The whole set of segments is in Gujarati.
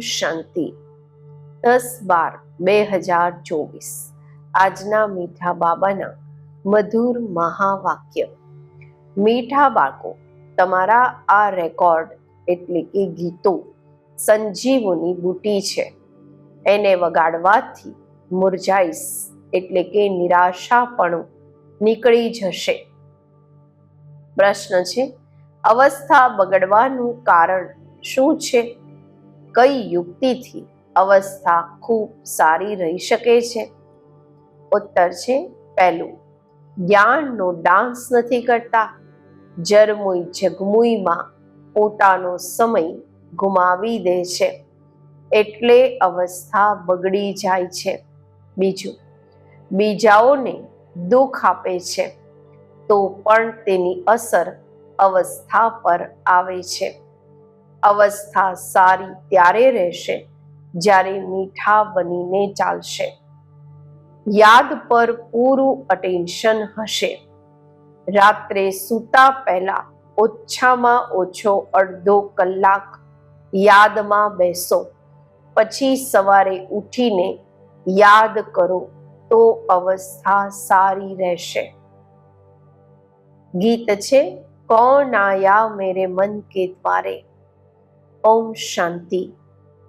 શાંતિ. દસ બાર બે હજાર ચોવીસ. આજના મીઠા બાબાના મધુર મહાવાક્ય. મીઠા બાળકો, તમારા આ રેકોર્ડ એટલે કે ગીતો સંજીવોની બુટી છે. એને વગાડવાથી મુરઝાઈશ એટલે કે નિરાશાપણું નીકળી જશે. પ્રશ્ન છે, અવસ્થા બગડવાનું કારણ શું છે? કઈ યુક્તિથી અવસ્થા ખૂબ સારી રહી શકે છે? ઉત્તર છે પહેલું. જ્ઞાનનો ડાન્સ નથી કરતા. જરમુઈ જગમુઈમાં પોતાનો સમય ગુમાવી દે છે. એટલે અવસ્થા બગડી જાય છે. બીજું. બીજાઓને દુઃખ આપે છે. તો પણ તેની અસર અવસ્થા પર આવે છે. અવસ્થા સારી ત્યારે રહેશે, જ્યારે મીઠા બનીને ચાલશે. યાદ પર પૂરું અટેન્શન હશે. રાત્રે સૂતા પહેલા ઓછામાં ઓછો અડધો કલાક યાદમાં બેસો. પછી સવારે ઉઠીને યાદ કરો તો અવસ્થા સારી રહેશે. ગીત છે, કોણ આયા મેરે મન કે દ્વારે? ઓમ શાંતિ.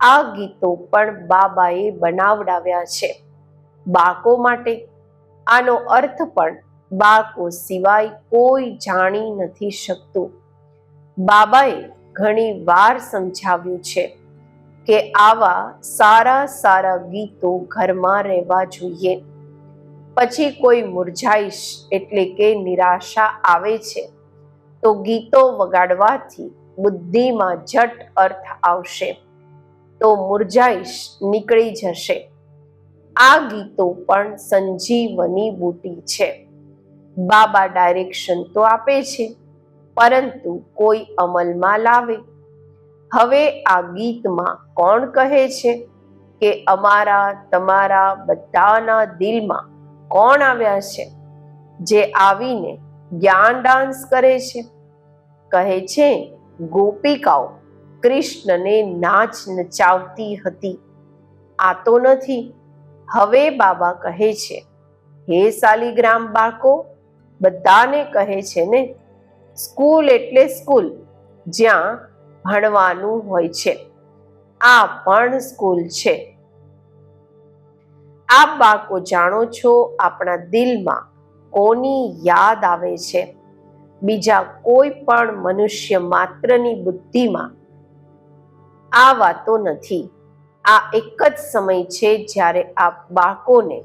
આ ગીતો પણ બાબાએ બનાવડાવ્યા છે. બાળકો માટે. આનો અર્થ પણ બાળકો સિવાય કોઈ જાણી નથી શકતું. બાબાએ ઘણી વાર સમજાવ્યું છે કે આવા સારા સારા ગીતો ઘરમાં રહેવા જોઈએ. પછી કોઈ મુરઝાઈશ એટલે કે નિરાશા આવે છે, તો ગીતો વગાડવાથી બુદ્ધિમાં જટ અર્થ આવશે તો મુરઝાઈશ નીકળી જશે. આ ગીતો પણ સંજીવની બુટી છે. બાબા ડાયરેક્શન તો આપે છે, પરંતુ કોઈ અમલમાં લાવે. હવે આ ગીતમાં કોણ કહે છે કે અમારા, તમારા બધાના દિલમાં કોણ આવ્યા છે? જે આવીને જ્ઞાન ડાન્સ કરે છે. કહે છે ગોપિકાઓ કૃષ્ણને નાચ નચાવતી હતી. આ તો નથી. હવે બાબા કહે છે, હે સાલીગ્રામ બાળકો, બધાને કહે છે ને, સ્કૂલ એટલે સ્કૂલ, જ્યાં ભણવાનું હોય છે. આ પણ સ્કૂલ છે. આપ બાળકો જાણો છો, આપણા દિલમાં કોની યાદ આવે છે? બીજા કોઈ પણ મનુષ્ય માત્રની બુદ્ધિમાં આ વાતો નથી. આ એક જ સમય છે જ્યારે આ બાળકોને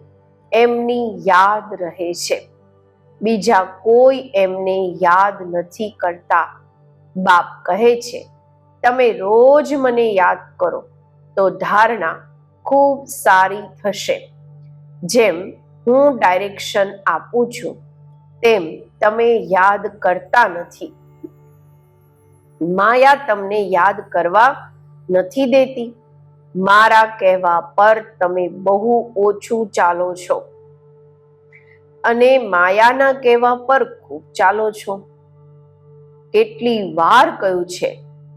એમની યાદ રહે છે. બીજા કોઈ એમને યાદ નથી કરતા. બાપ કહે છે, તમે રોજ મને યાદ કરો. તો ધારણા ખૂબ સારી થશે. જેમ હું ડાયરેક્શન આપું છું તેમ તમે યાદ કરતા નથી. માયા તમને યાદ કરવા નથી દેતી. મારા કહેવા પર તમે બહુ ઓછું ચાલો છો. અને માયાના કહેવા પર ખૂબ ચાલો છો. કેટલી વાર કહ્યું છે,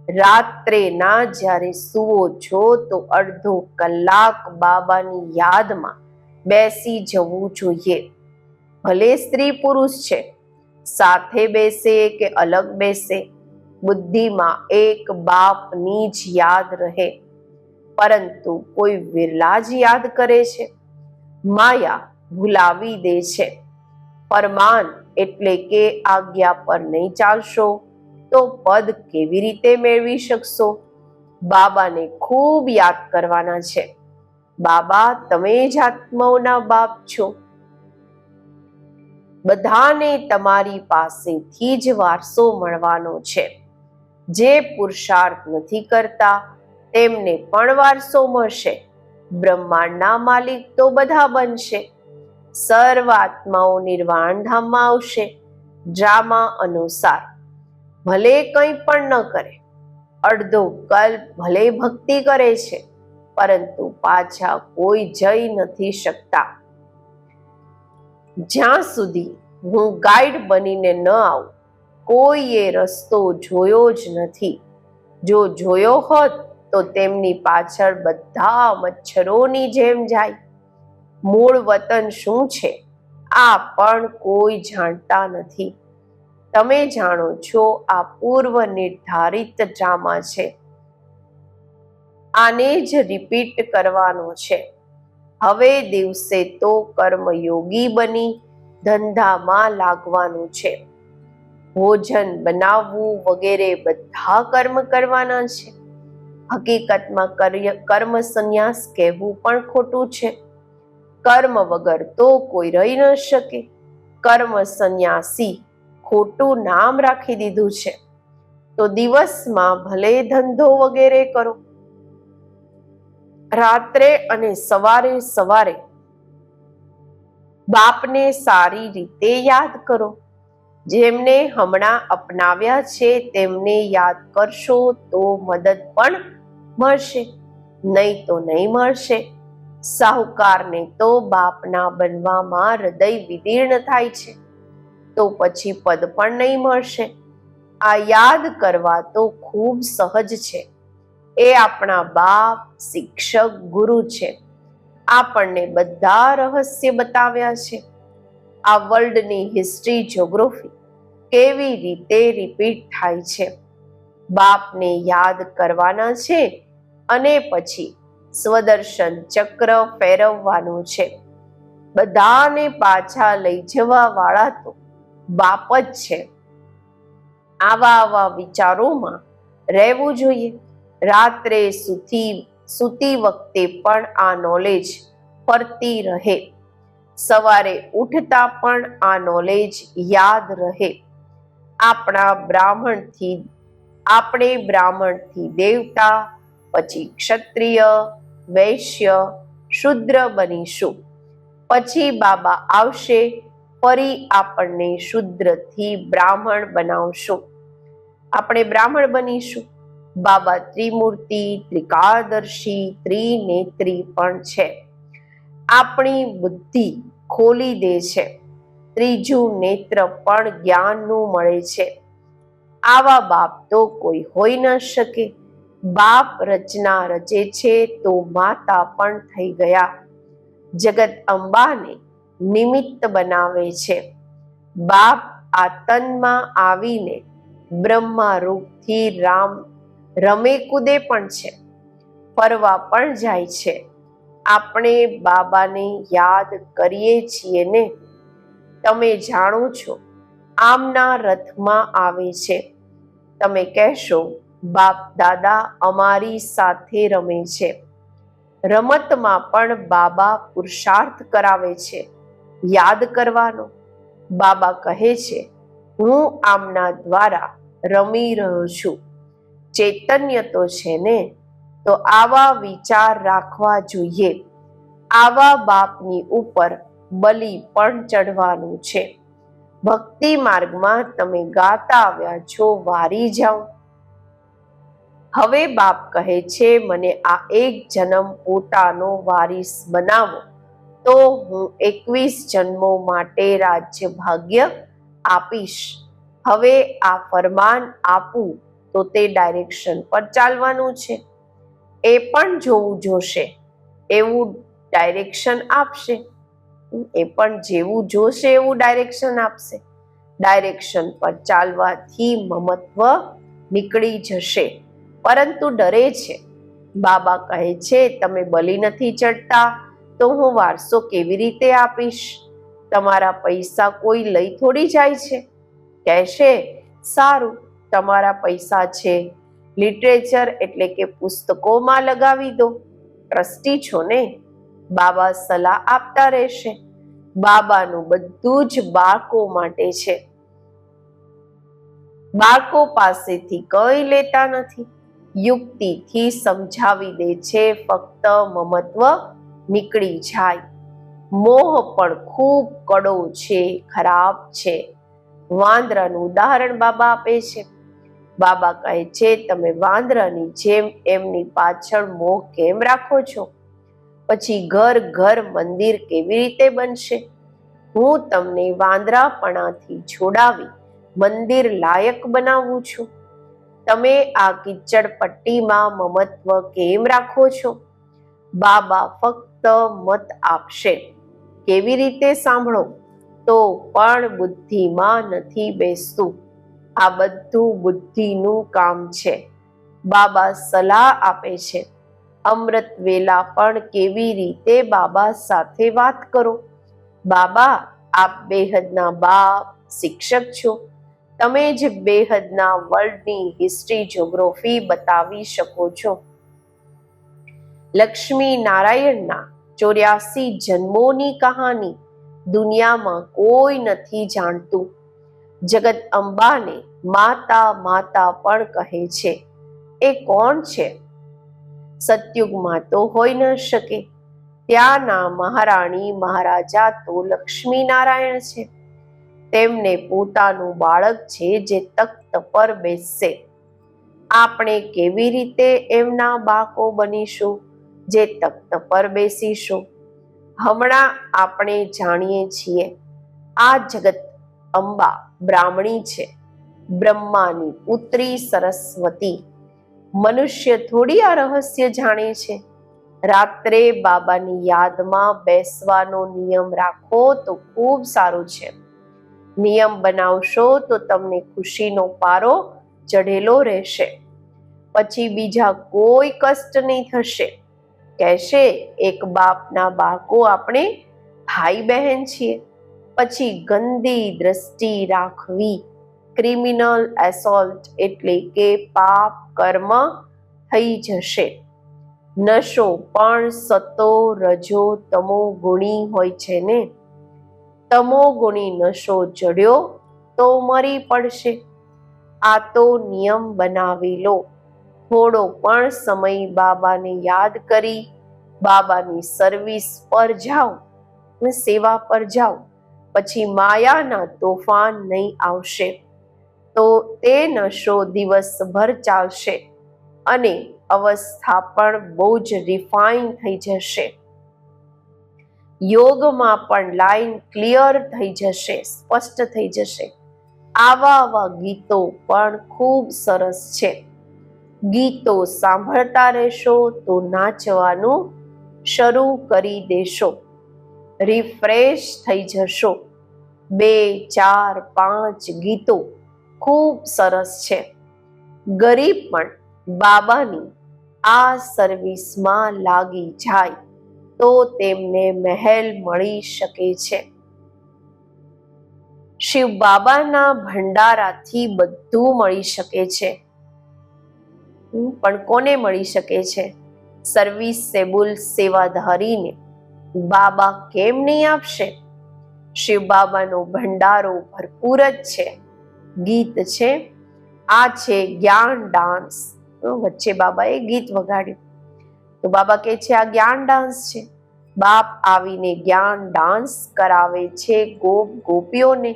રાત્રે ના જ્યારે સુવો છો તો અડધો કલાક બાબાની યાદમાં બેસી જવું જોઈએ. ભલે સ્ત્રી પુરુષ છે, સાથે બેસે કે અલગ બેસે, બુદ્ધિમાં એક બાપની જ યાદ રહે. પરંતુ કોઈ વિરલા જ યાદ કરે છે, માયા ભૂલાવી દે છે. પરમાન એટલે કે આજ્ઞા પર નહીં ચાલશો, તો પદ કેવી રીતે મેળવી શકશો? બાબાને ખૂબ યાદ કરવાના છે. બાબા, તમે જ આત્માઓના બાપ છો. બધાને તમારી પાસેથી જ વારસો મળવાનો છે. જે પુરુષાર્થ નથી કરતા, તેમને પણ વારસો મળશે. બ્રહ્માંડના માલિક તો બધા બનશે. સર્વ આત્માઓ નિર્વાણ ધામમાં આવશે. ડ્રામા અનુસાર, ભલે કંઈ પણ ન કરે, અડધો કલ્પ ભલે ભક્તિ કરે છે, પરંતુ પાછા કોઈ જઈ નથી શકતા. જ્યાં સુધી હું ગાઈડ બનીને ન આવું, કોઈએ રસ્તો જોયો જ નથી. જો જોયો હોત, તો તેમની પાછળ બધા મચ્છરોની જેમ જાય. મૂળ વતન શું છે? આ પણ કોઈ જાણતા નથી. તમે જાણો છો, આ પૂર્વ નિર્ધારિત ડ્રામા છે. આને જ રિપીટ કરવાનો છે. હવે દિવસે તો કર્મયોગી બની, ધંધામાં લાગવાનું છે. ભોજન બનાવવું વગેરે બધા કર્મ કરવાના છે. હકીકતમાં કર્મ સંન્યાસ કહેવું પણ ખોટું છે. કર્મ વગર તો કોઈ રહી ન શકે. કર્મ સંન્યાસી ખોટું નામ રાખી દીધું છે. તો દિવસમાં ભલે ધંધો વગેરે કરો. રાત્રે અને સવારે સવારે બાપને સારી રીતે યાદ કરો. જેમને હમણાં અપનાવ્યા છે તેમને યાદ કરશો તો મદદ પણ મળશે, નહીં તો નહીં મળશે. સાહુકારને તો બાપના બનવામાં હૃદય વિદીર્ણ થાય છે, તો પછી પદ પણ નહીં મળશે. આ યાદ કરવા તો ખૂબ સહજ છે. એ આપણા બાપ, શિક્ષક, ગુરુ છે. આપણને બધા રહસ્ય બતાવ્યા છે. આ વર્લ્ડની હિસ્ટ્રી જ્યોગ્રાફી કેવી રીતે રિપીટ થાય છે? બાપને યાદ કરવાના છે અને પછી સ્વદર્શન ચક્ર ફેરવવાનું છે. બધાને પાછા લઈ જવા વાળા તો બાપ જ છે. આવા આવા વિચારોમાં રહેવું જોઈએ. રાત્રે સુતી, સૂતી વખતે પણ આ નોલેજ ફરતી રહે. સવારે ઉઠતા પણ આ નોલેજ યાદ રહે. આપણા બ્રાહ્મણથી, આપણે બ્રાહ્મણથી દેવતા, પછી ક્ષત્રિય, વૈશ્ય, શુદ્ર બનીશું. પછી બાબા આવશે, ફરી આપણને શુદ્રથી બ્રાહ્મણ બનાવશું. આપણે બ્રાહ્મણ બનીશું. બાબા ત્રિમૂર્તિ, ત્રિકાળદર્શી, ત્રિનેત્રી પણ છે. આપણી બુદ્ધિ ખોલી દે છે. ત્રીજું નેત્ર પણ જ્ઞાનનું મળે છે. આવા બાપ તો કોઈ હોઈ ન શકે. બાપ રચના રચે છે તો માતા પણ થઈ ગયા. જગત અંબાને નિમિત્ત બનાવે છે. બાપ આ તનમાં આવીને બ્રહ્મા રૂપથી રામ રમે કૂદે પણ છે, ફરવા પણ જાય છે. આપણે બાબાને યાદ કરીએ છીએ ને? તમે જાણો છો, આમના રથમાં આવે છે. તમે કહેશો, બાપ દાદા અમારી સાથે રમે છે. રમતમાં પણ બાબા પુરુષાર્થ કરાવે છે. યાદ કરવાનો, બાબા કહે છે, હું આમના દ્વારા રમી રહ્યો છું. ચૈતન્ય તો છે ને? તો આવા વિચાર રાખવા જોઈએ. આવા બાપની ઉપર બલિ પણ ચડવાનું છે. ભક્તિ માર્ગમાં તમે ગાતા આવ્યા છો, વારી જાઓ. હવે બાપ કહે છે, મને આ એક જન્મ પોતાનો વારીસ બનાવો. તો હું એકવીસ જન્મો માટે રાજ્ય ભાગ્ય આપીશ. હવે આ ફરમાન આપું. તો તે ડાયરેક્શન પર ચાલવાનું છે. એ પણ જોવું જોશે. એવું ડાયરેક્શન આપશે. એ પણ જેવું જોશે એવું ડાયરેક્શન આપશે. ડાયરેક્શન પર ચાલવાથી મમત્વ નીકળી જશે. પરંતુ ડરે છે. બાબા કહે છે, તમે બલી નથી ચડતા, તો હું વારસો કેવી રીતે આપીશ? તમારા પૈસા કોઈ લઈ થોડી જાય છે. કહેશે, સારું તમારા પૈસા છે. લિટરેચર એટલે કે પુસ્તકોમાં લગાવી દો. ટ્રસ્ટી છો ને? બાબા સલાહ આપતા રહેશે. બાબાનું બધું જ બાળકો માટે છે. બાળકો પાસેથી કઈ લેતા નથી. યુક્તિથી સમજાવી દે છે, ફક્ત મમત્વ નીકળી જાય. મોહ પણ ખૂબ કડો છે, ખરાબ છે. વાંદરાનું ઉદાહરણ બાબા આપે છે. બાબા કહે છે, તમે વાંદરાની જેમ એમની પાછળ મોહ કેમ રાખો છો? પછી ઘર ઘર, મંદિર કેવી રીતે બનશે? હું તમને વાંદરાપણાથી છોડાવી મંદિર લાયક બનાવું છું. તમે આ કિચડ પટ્ટીમાં મમત્વ કેમ રાખો છો? બાબા ફક્ત મત આપશે. કેવી રીતે સાંભળો? તો પણ બુદ્ધિમાં નથી બેસતું. આ બધું બુદ્ધિનું કામ છે. બાબા સલાહ આપે છે. અમૃત વેલા પણ કેવી રીતે બાબા સાથે વાત કરો? બાબા, આપ બેહદના બાપ, શિક્ષક છો. તમે જ બેહદના વર્લ્ડની હિસ્ટ્રી જ્યોગ્રાફી બતાવી શકો છો. લક્ષ્મી નારાયણના ચોર્યાસી જન્મોની કહાની દુનિયામાં કોઈ નથી જાણતું. જગત અંબાને માતા માતા પણ કહે છે. એ કોણ છે? સતયુગમાં તો હોઈ ન શકે. ત્યાંના મહારાણી મહારાજા તો લક્ષ્મી નારાયણ છે. તેમને પોતાનું બાળક છે જે તખ્ત પર બેસશે. આપણે કેવી રીતે એમના બાકો બનીશું જે તખ્ત પર બેસીશું? હમણાં આપણે જાણીએ છીએ. આ જગત અંબા, બ્રાહ્મણી છે. બ્રહ્માની પુત્રી સરસ્વતી. મનુષ્ય થોડી આ રહસ્ય જાણે છે. રાત્રે બાબાની યાદમાં બેસવાનો નિયમ રાખો તો ખૂબ સારું છે. નિયમ બનાવશો તો તમને ખુશીનો પારો ચઢેલો રહેશે. પછી બીજા કોઈ કષ્ટ નહીં થશે. કહેશે, એક બાપના બાળકો આપણે ભાઈ બહેન છીએ. પછી ગંદી દ્રષ્ટિ રાખવી. ક્રિમિનલ એસોલ્ટ એટલે કે પાપ કર્મ થઈ જશે. નશો પણ સતો રજો તમો ગુણી હોય છે ને? તમો ગુણી નશો ચડ્યો તો મરી પડશે. આ તો નિયમ બનાવેલો થોડો પણ સમય બાબાને યાદ કરી, બાબાની સર્વિસ પર જાઓ સેવા પર જાઓ. પછી માયાના તોફાન નહીં આવશે. તો તે નશો દિવસભર ચાલશે અને અવસ્થા પણ બહુ જ રિફાઇન થઈ જશે. યોગમાં પણ લાઈન ક્લિયર થઈ જશે, સ્પષ્ટ થઈ જશે. આવા આવા ગીતો પણ ખૂબ સરસ છે. ગીતો સાંભળતા રહેશો તો નાચવાનું શરૂ કરી દેશો. રિફ્રેશ થઈ જશો. બે, ચાર, પાંચ ગીતો ખૂબ સરસ છે. ગરીબ પણ બાબાની આ સર્વિસમાં લાગી જાય તો તેમને મહેલ મળી શકે છે. શિવ બાબાના ભંડારાથી બધું મળી શકે છે. પણ કોને મળી શકે છે? સર્વિસેબલ સેવાધારીને બાબા કેમ નહીં આપશે? શિવ બાબાનો ભંડારો ભરપૂર જ છે. ગીત છે, આ છે જ્ઞાન ડાન્સ. વચ્ચે બાબાએ ગીત વગાડ્યું. તો બાબા કહે છે, આ જ્ઞાન ડાન્સ છે. બાપ આવીને જ્ઞાન ડાન્સ કરાવે છે ગોપ ગોપીઓને.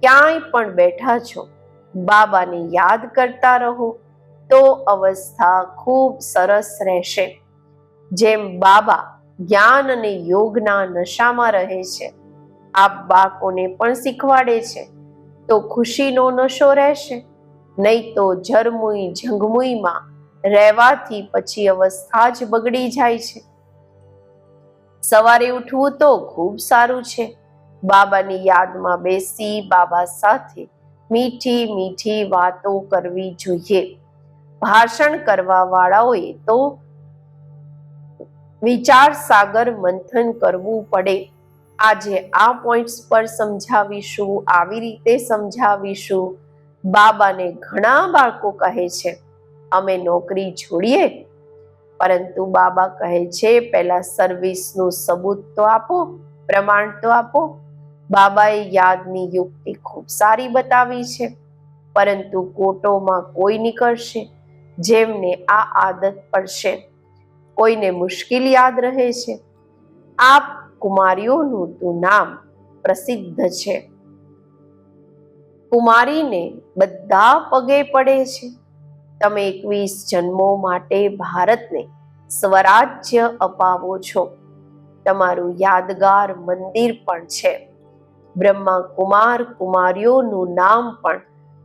ક્યાંય પણ બેઠા છો, બાબાને યાદ કરતા રહો. તો અવસ્થા ખૂબ સરસ રહેશે. જેમ બાબા જ્ઞાન અને યોગના નશામાં રહે છે. આપ બાળકોને પણ શીખવાડે છે. તો ખુશીનો નશો રહેશે. નહીં તો જરમુઈ ઝંગમુઈમાં રહેવાથી પછી અવસ્થા જ બગડી જાય છે. સવારે ઉઠવું તો ખૂબ સારું છે. બાબાની યાદમાં બેસી બાબા સાથે મીઠી મીઠી વાતો કરવી જોઈએ. ભાષણ કરવા વાળાઓએ તો વિચાર સાગર મંથન કરવું પડે. આજે આ પોઈન્ટ્સ પર સમજાવીશું, આવી રીતે સમજાવીશું. બાબાને ઘણા બાળકો કહે છે, અમે નોકરી છોડીએ. પરંતુ બાબા કહે છે, પહેલા સર્વિસનું સબૂત તો આપો, પ્રમાણ તો આપો. બાબાએ યાદની યુક્તિ ખૂબ સારી બતાવી છે, પરંતુ કોટોમાં કોઈ નીકળશે, જેમને આ આદત પડશે. કોઈને મુશ્કેલ યાદ રહે છે. આ કુમારીઓનું તો નામ પ્રસિદ્ધ છે. કુમારીને બધા પગે પડે છે. તમે એકવીસ જન્મો માટે ભારતને સ્વરાજ્ય અપાવો છો. તમારું યાદગાર મંદિર પણ છે. બ્રહ્મા કુમાર કુમારીઓનું નામ પણ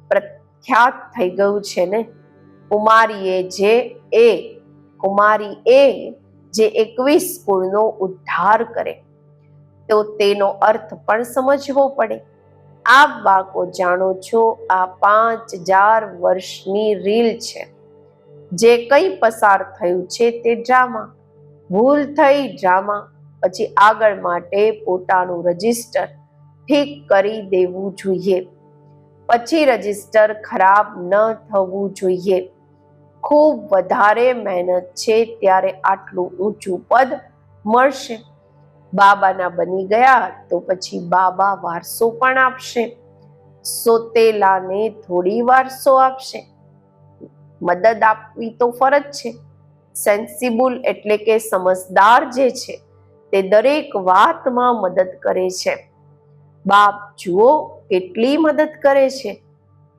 પ્રખ્યાત થઈ ગયું છે ને? કુમારીએ જે એ કુમારી એ જે એકવીસ કુળનો ઉદ્ધાર કરે, તો તેનો અર્થ પણ સમજવો પડે. આપ બાળકો જાણો છો, આ પાંચ હજાર વર્ષની રીલ છે. જે કંઈ પસાર થયું છે તે ડ્રામા. ભૂલ થઈ ડ્રામા, પછી આગળ માટે પોતાનું રજિસ્ટર ઠીક કરી દેવું જોઈએ. પછી રજિસ્ટર ખરાબ ન થવું જોઈએ. ખૂબ વધારે મહેનત છે ત્યારે આટલું ઊંચું પદ મળશે. બાબાના બની ગયા તો પછી બાબા વારસો પણ આપશે. સોતેલાને થોડી વારસો આપશે. મદદ આપવી તો ફરજ છે. સેન્સિબલ એટલે કે સમજદાર જે છે તે દરેક વાતમાં મદદ કરે છે. બાપ જુઓ કેટલી મદદ કરે છે.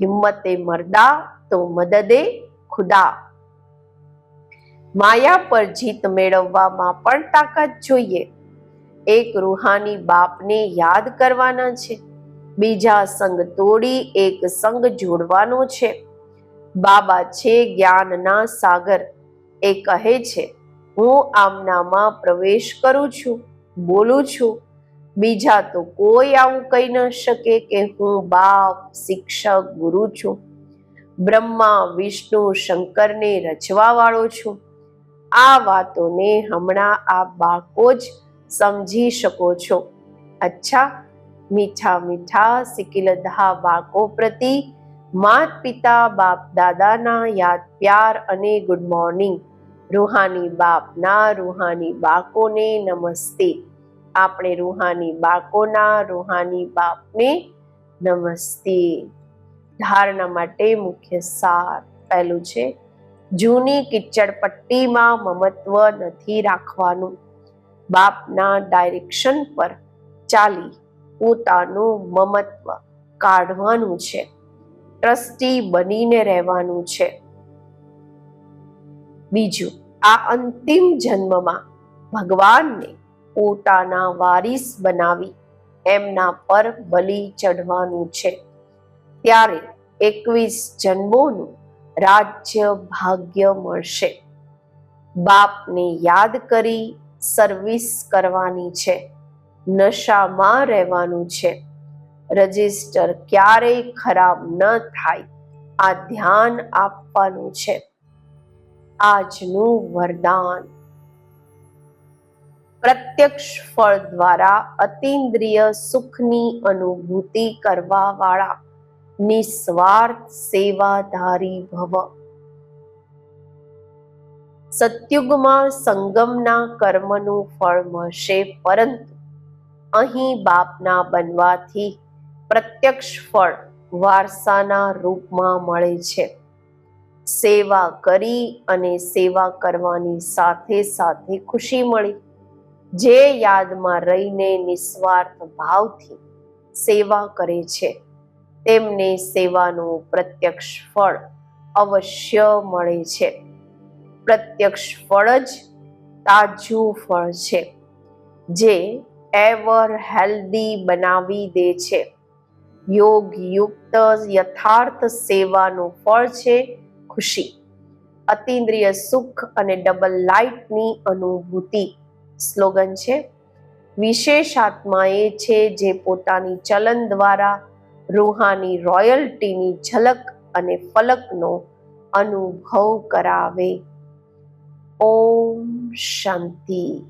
હિંમતે મરદા તો મદદે ખુદા. માયા પર જીત મેળવવામાં પણ તાકાત જોઈએ. એક રૂહાની બાપને યાદ કરવાના છે. બીજા સંગ તોડી એક સંગ જોડવાનો છે. બાબા છે જ્ઞાનના સાગર. એ કહે છે, હું આમનામાં પ્રવેશ કરું છું, બોલું છું. બીજા તો કોઈ આવું કહી ન શકે કે હું બાપ, શિક્ષક, ગુરુ છું. બ્રહ્મા, વિષ્ણુ, શંકરને રચવા વાળો છું. આ વાતોને હમણાં આ બાળકો જ સમજી શકો છો. અચ્છા, મીઠા મીઠા સિકિલધા બાકો પ્રતિ માત પિતા, બાપ દાદાના યાદ પ્યાર અને ગુડ મોર્નિંગ રૂહાની બાપના રૂહાની બાળકોને નમસ્તે. આપણે રૂહાની બાળકોના રૂહાની બાપને નમસ્તે. ધારણા માટે મુખ્ય સાર પહેલું છે. જૂની કિચડ પટ્ટીમાં મમત્વ નથી રાખવાનું. બાપના ડાયરેક્શન પર ચાલી પોતાનું મમત્વ કાઢવાનું છે. ટ્રસ્ટી બનીને રહેવાનું છે. બીજું, આ અંતિમ જન્મમાં ભગવાનને પોતાના વારિસ બનાવી એમના પર બલિ ચઢવાનું છે. ત્યારે એકવીસ જન્મોનું રાજ્ય ભાગ્ય મળશે. બાપને યાદ કરી સર્વિસ કરવાની છે. નશામાં રહેવાનું છે. રજિસ્ટર ક્યારેય ખરાબ ન થાય. આ ધ્યાન આપવાનું છે. આજનું વરદાન. પ્રત્યક્ષ ફળ દ્વારા અતિન્દ્રિય સુખની અનુભૂતિ કરવા વાળા નિસ્વાર્થ સેવાધારી ભવ. સત્યુગમાં સંગમના કર્મનું ફળ મળશે, પરંતુ અહીં બાપના બનવાથી પ્રત્યક્ષ ફળ વારસાના રૂપમાં મળે છે. સેવા કરી અને સેવા કરવાની સાથે સાથે ખુશી મળી. જે યાદમાં રહીને નિસ્વાર્થ ભાવથી સેવા કરે છે. તેમને સેવાનું પ્રત્યક્ષ ફળ અવશ્ય મળે છે. પ્રત્યક્ષ ફળ જ તાજું ફળ છે, જે એવર હેલ્ધી બનાવી દે છે. યોગ યુક્ત યથાર્થ સેવાનું ફળ છે ખુશી, અતિન્દ્રિય સુખ અને ડબલ લાઇટની અનુભૂતિ. સ્લોગન છે વિશેષ આત્મા એ છે જે પોતાની ચલન દ્વારા રૂહાની રોયલ્ટીની ઝલક અને ફલકનો અનુભવ કરાવે. ઓમ શાંતિ.